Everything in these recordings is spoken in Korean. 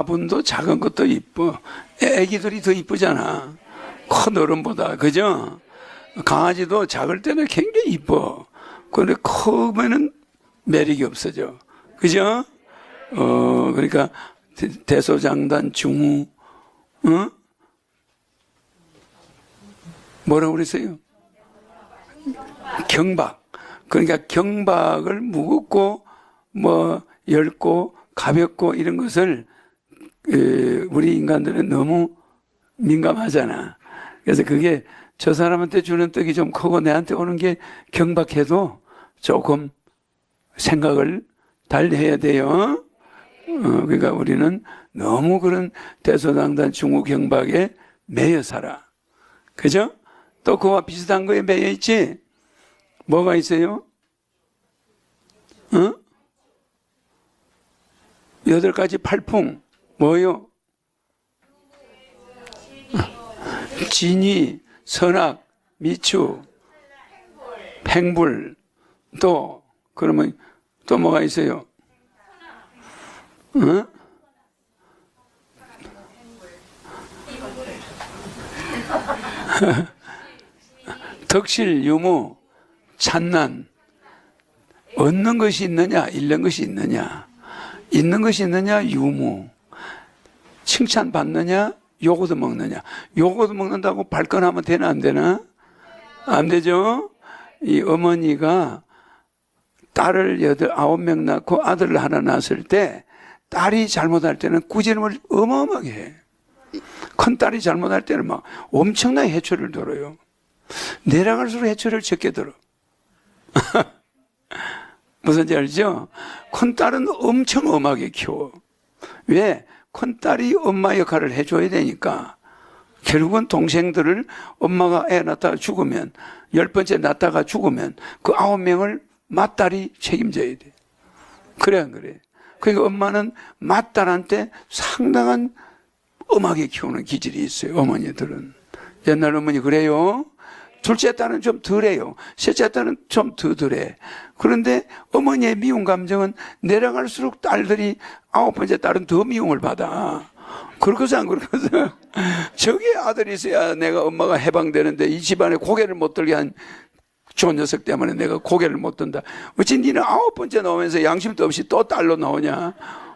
화분도 작은 것도 이뻐. 애기들이 더 이쁘잖아. 큰 어른보다. 그죠? 강아지도 작을 때는 굉장히 이뻐. 그런데 크면은 매력이 없어져. 그죠? 어, 그러니까 대- 대소장단 중후, 어? 뭐라고 그랬어요? 경박. 그러니까 경박을 무겁고 뭐 얇고 가볍고 이런 것을 그, 우리 인간들은 너무 민감하잖아. 그래서 그게 저 사람한테 주는 떡이 좀 크고 내한테 오는 게 경박해도 조금 생각을 달리 해야 돼요. 어, 그러니까 우리는 너무 그런 대소당단 중국 경박에 매여 살아. 그죠? 또 그와 비슷한 거에 매여 있지? 뭐가 있어요? 어? 여덟 가지 팔풍. 뭐요? 진위, 선악, 미추, 팽불, 또, 그러면 또 뭐가 있어요? 어? 덕실, 유무, 찬난, 얻는 것이 있느냐, 잃는 것이 있느냐, 있는 것이 있느냐, 유무, 칭찬 받느냐, 요거도 먹느냐, 요거도 먹는다고 발끈하면 되나, 안 되나? 안 되죠? 이 어머니가 딸을 여덟, 아홉 명 낳고 아들을 하나 낳았을 때 딸이 잘못할 때는 꾸지람을 어마어마하게 해. 큰 딸이 잘못할 때는 막 엄청나게 해초를 들어요. 내려갈수록 해초를 적게 들어. 무슨지 알죠? 큰 딸은 엄청 엄하게 키워. 왜? 큰딸이 엄마 역할을 해줘야 되니까. 결국은 동생들을 엄마가 애 낳다가 죽으면, 열 번째 낳다가 죽으면 그 아홉 명을 맏딸이 책임져야 돼. 그래, 안 그래? 그러니까 엄마는 맏딸한테 상당한 엄하게 키우는 기질이 있어요, 어머니들은. 옛날 어머니 그래요. 둘째 딸은 좀 덜해요. 셋째 딸은 좀 더 덜해. 그런데 어머니의 미움 감정은 내려갈수록 딸들이 아홉 번째 딸은 더 미움을 받아. 그렇고서 안 그렇고서 저기 아들이 있어야 내가 엄마가 해방되는데 이 집안에 고개를 못 들게 한 좋은 녀석 때문에 내가 고개를 못 든다. 어찌 니는 아홉 번째 나오면서 양심도 없이 또 딸로 나오냐.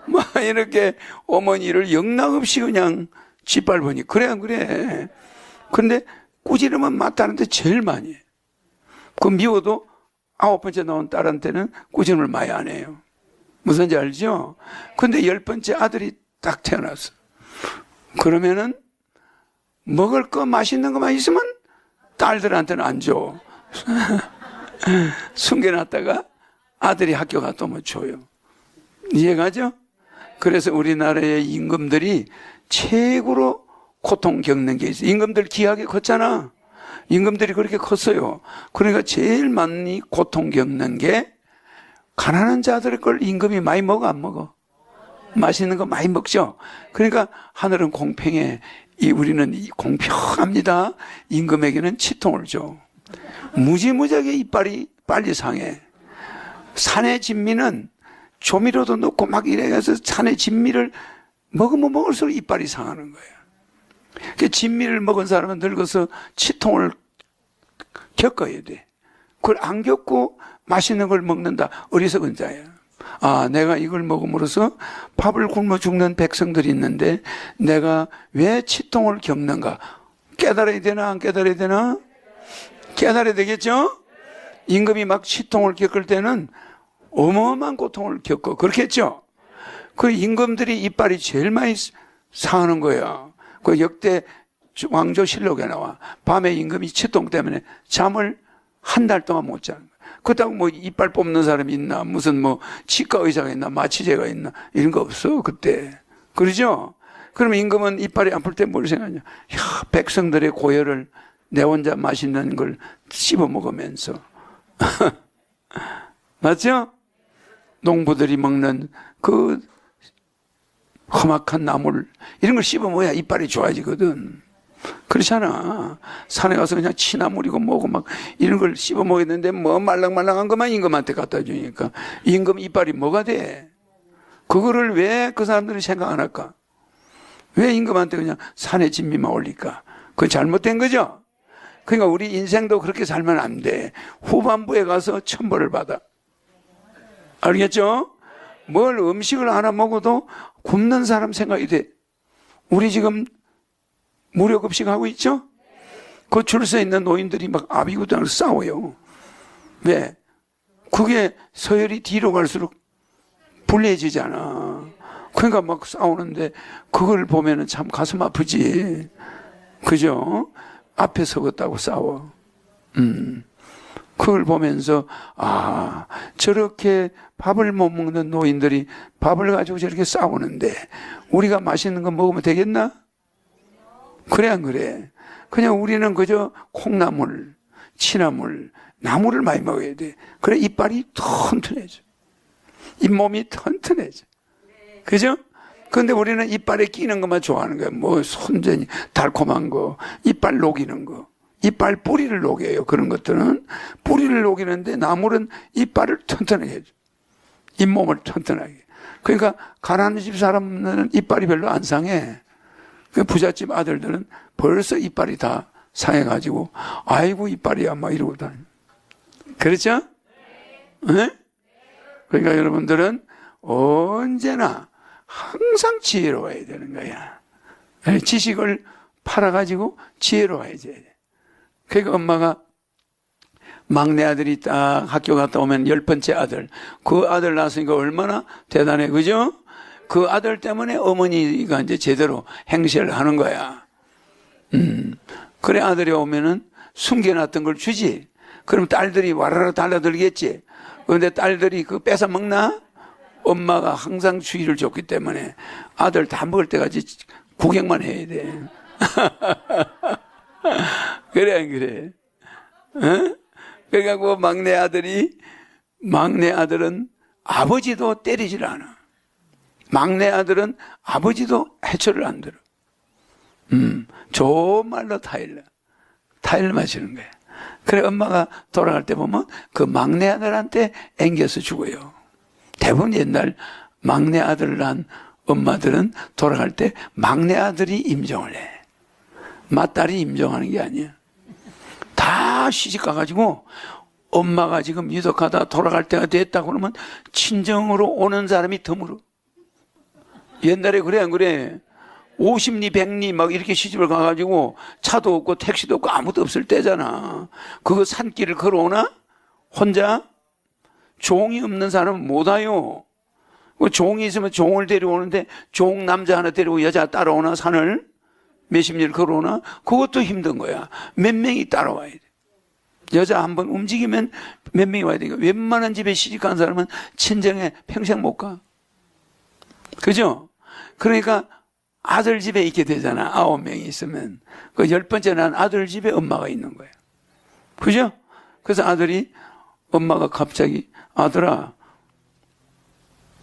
뭐 이렇게 어머니를 영락 없이 그냥 짓밟으니 그래 안 그래. 근데 꾸지름은 맞다는데 제일 많이 해. 그 미워도 아홉 번째 나온 딸한테는 꾸지름을 많이 안 해요. 무슨지 알죠? 근데 열 번째 아들이 딱 태어났어. 그러면은 먹을 거 맛있는 것만 있으면 딸들한테는 안 줘. 숨겨놨다가 아들이 학교 갔다 오면 줘요. 이해가죠? 그래서 우리나라의 임금들이 최고로 고통 겪는 게 있어요. 임금들 귀하게 컸잖아. 임금들이 그렇게 컸어요. 그러니까 제일 많이 고통 겪는 게 가난한 자들의 걸 임금이 많이 먹어 안 먹어? 맛있는 거 많이 먹죠. 그러니까 하늘은 공평해. 이 우리는 이 공평합니다. 임금에게는 치통을 줘. 무지무지하게 이빨이 빨리 상해. 산의 진미는 조미료도 넣고 막 이래서 산의 진미를 먹으면 먹을수록 이빨이 상하는 거예요. 그 진미를 먹은 사람은 늙어서 치통을 겪어야 돼. 그걸 안 겪고 맛있는 걸 먹는다. 어리석은 자야. 아, 내가 이걸 먹음으로써 밥을 굶어 죽는 백성들이 있는데 내가 왜 치통을 겪는가? 깨달아야 되나 안 깨달아야 되나? 깨달아야 되겠죠? 임금이 막 치통을 겪을 때는 어마어마한 고통을 겪어. 그렇겠죠? 그 임금들이 이빨이 제일 많이 상하는 거야. 그 역대 왕조 실록에 나와. 밤에 임금이 치통 때문에 잠을 한 달 동안 못 자는 거야. 그렇다고 뭐 이빨 뽑는 사람이 있나, 무슨 뭐 치과 의사가 있나, 마취제가 있나, 이런 거 없어, 그때. 그러죠? 그러면 임금은 이빨이 아플 때 뭘 생각하냐? 야, 백성들의 고열을 내 혼자 맛있는 걸 씹어 먹으면서. 맞죠? 농부들이 먹는 그 험악한 나물, 이런 걸 씹어 먹어야 이빨이 좋아지거든. 그렇잖아. 산에 가서 그냥 치나물이고 뭐고 막 이런 걸 씹어 먹었는데 뭐 말랑말랑한 것만 임금한테 갖다 주니까 임금 이빨이 뭐가 돼? 그거를 왜 그 사람들이 생각 안 할까? 왜 임금한테 그냥 산에 진미만 올릴까? 그건 잘못된 거죠? 그러니까 우리 인생도 그렇게 살면 안 돼. 후반부에 가서 천벌을 받아. 알겠죠? 뭘 음식을 하나 먹어도 굶는 사람 생각이 돼. 우리 지금 무료급식 하고 있죠? 그 줄서 있는 노인들이 막 아비구당을 싸워요. 왜? 그게 서열이 뒤로 갈수록 불리해지잖아. 그러니까 막 싸우는데 그걸 보면은 참 가슴 아프지. 그죠? 앞에 서겠다고 싸워. 음. 그걸 보면서 아 저렇게 밥을 못 먹는 노인들이 밥을 가지고 저렇게 싸우는데 우리가 맛있는 거 먹으면 되겠나? 그래 안 그래? 그냥 우리는 그저 콩나물, 취나물, 나물을 많이 먹어야 돼. 그래 이빨이 튼튼해져. 잇몸이 튼튼해져. 그죠? 근데 우리는 이빨에 끼는 것만 좋아하는 거야. 뭐 손전이 달콤한 거, 이빨 녹이는 거. 이빨 뿌리를 녹여요. 그런 것들은 뿌리를 녹이는데 나물은 이빨을 튼튼하게 해줘. 잇몸을 튼튼하게. 그러니까 가난한 집 사람은 이빨이 별로 안 상해. 그 부잣집 아들들은 벌써 이빨이 다 상해가지고 아이고 이빨이야 막 이러고 다녀. 그렇죠? 네? 그러니까 여러분들은 언제나 항상 지혜로워야 되는 거야. 네, 지식을 팔아가지고 지혜로워야지. 그러니까 엄마가 막내 아들이 딱 학교 갔다 오면 열 번째 아들. 그 아들 낳았으니까 얼마나 대단해. 그죠? 그 아들 때문에 어머니가 이제 제대로 행세를 하는 거야. 음. 그래 아들이 오면은 숨겨놨던 걸 주지. 그럼 딸들이 와라라 달라들겠지. 그런데 딸들이 그 뺏어 먹나? 엄마가 항상 주의를 줬기 때문에 아들 다 먹을 때까지 구경만 해야 돼. 그래 안 그래? 어? 그러니까 그 막내 아들이 막내 아들은 아버지도 때리질 않아. 막내 아들은 아버지도 해초를 안 들어. 음, 좋은 말로 타일러. 타일러 마시는 거야. 그래, 엄마가 돌아갈 때 보면 그 막내 아들한테 앵겨서 죽어요. 대부분 옛날 막내 아들을 낳은 엄마들은 돌아갈 때 막내 아들이 임종을 해. 맏딸이 임종하는 게 아니야. 다 시집 가가지고 엄마가 지금 유독하다 돌아갈 때가 됐다 그러면 친정으로 오는 사람이 드물어. 옛날에 그래 안 그래? 50리 100리 막 이렇게 시집을 가가지고 차도 없고 택시도 없고 아무도 없을 때잖아. 그거 산길을 걸어오나? 혼자? 종이 없는 사람은 못 와요. 그 종이 있으면 종을 데려오는데 종 남자 하나 데리고 여자 따라오나 산을 몇십 리 걸어오나? 그것도 힘든 거야. 몇 명이 따라와야 돼. 여자 한 번 움직이면 몇 명이 와야 되니까 웬만한 집에 시집간 사람은 친정에 평생 못 가. 그죠? 그러니까 아들 집에 있게 되잖아. 아홉 명이 있으면. 그 열 번째 난 아들 집에 엄마가 있는 거예요. 그죠? 그래서 아들이 엄마가 갑자기 아들아,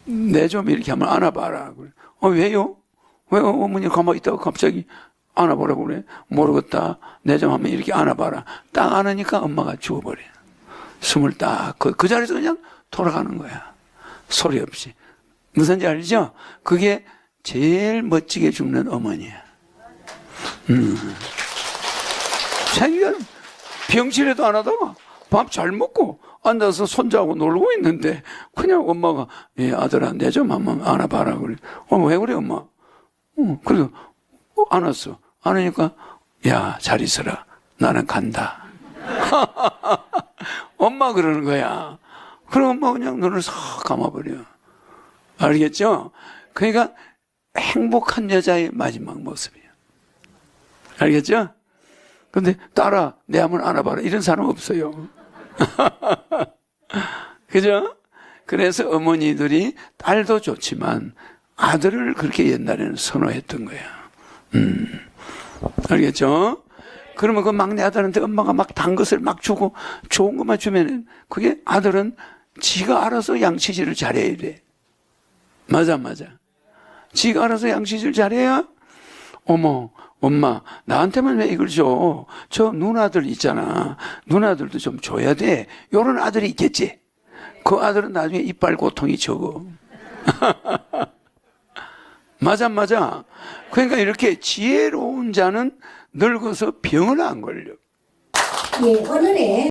내 좀 이렇게 한번 안아봐라. 그래. 어, 왜요? 왜 어머니 가만히 있다가 갑자기 안아보라고 그래? 모르겠다. 내좀 한번 이렇게 안아봐라. 딱 안으니까 엄마가 죽어버려. 숨을 딱, 그, 그 자리에서 그냥 돌아가는 거야. 소리 없이. 무슨지 알죠? 그게 제일 멋지게 죽는 어머니야. 음. 자기가 병실에도 안 하다가 밥 잘 먹고 앉아서 손자하고 놀고 있는데 그냥 엄마가 예, 아들아 내 좀 한번 안아봐라 그래. 어, 왜 그래 엄마? 어, 그래서 어, 안았어. 안으니까 야 잘 있어라. 나는 간다. 엄마 그러는 거야. 그럼 엄마 그냥 눈을 싹 감아버려. 알겠죠? 그러니까 행복한 여자의 마지막 모습이에요. 알겠죠? 근데 딸아, 내 한번 안아봐라. 이런 사람 없어요. 그죠? 그래서 어머니들이 딸도 좋지만 아들을 그렇게 옛날에는 선호했던 거야. 음. 알겠죠? 그러면 그 막내 아들한테 엄마가 막 단 것을 막 주고 좋은 것만 주면 그게 아들은 지가 알아서 양치질을 잘해야 돼. 맞아, 맞아. 지가 알아서 양치질 잘해야 어머, 엄마, 나한테만 왜 이걸 줘? 저 누나들 있잖아. 누나들도 좀 줘야 돼. 요런 아들이 있겠지. 그 아들은 나중에 이빨 고통이 적어. 맞아, 맞아. 그러니까 이렇게 지혜로운 자는 늙어서 병을 안 걸려. 예, 오늘의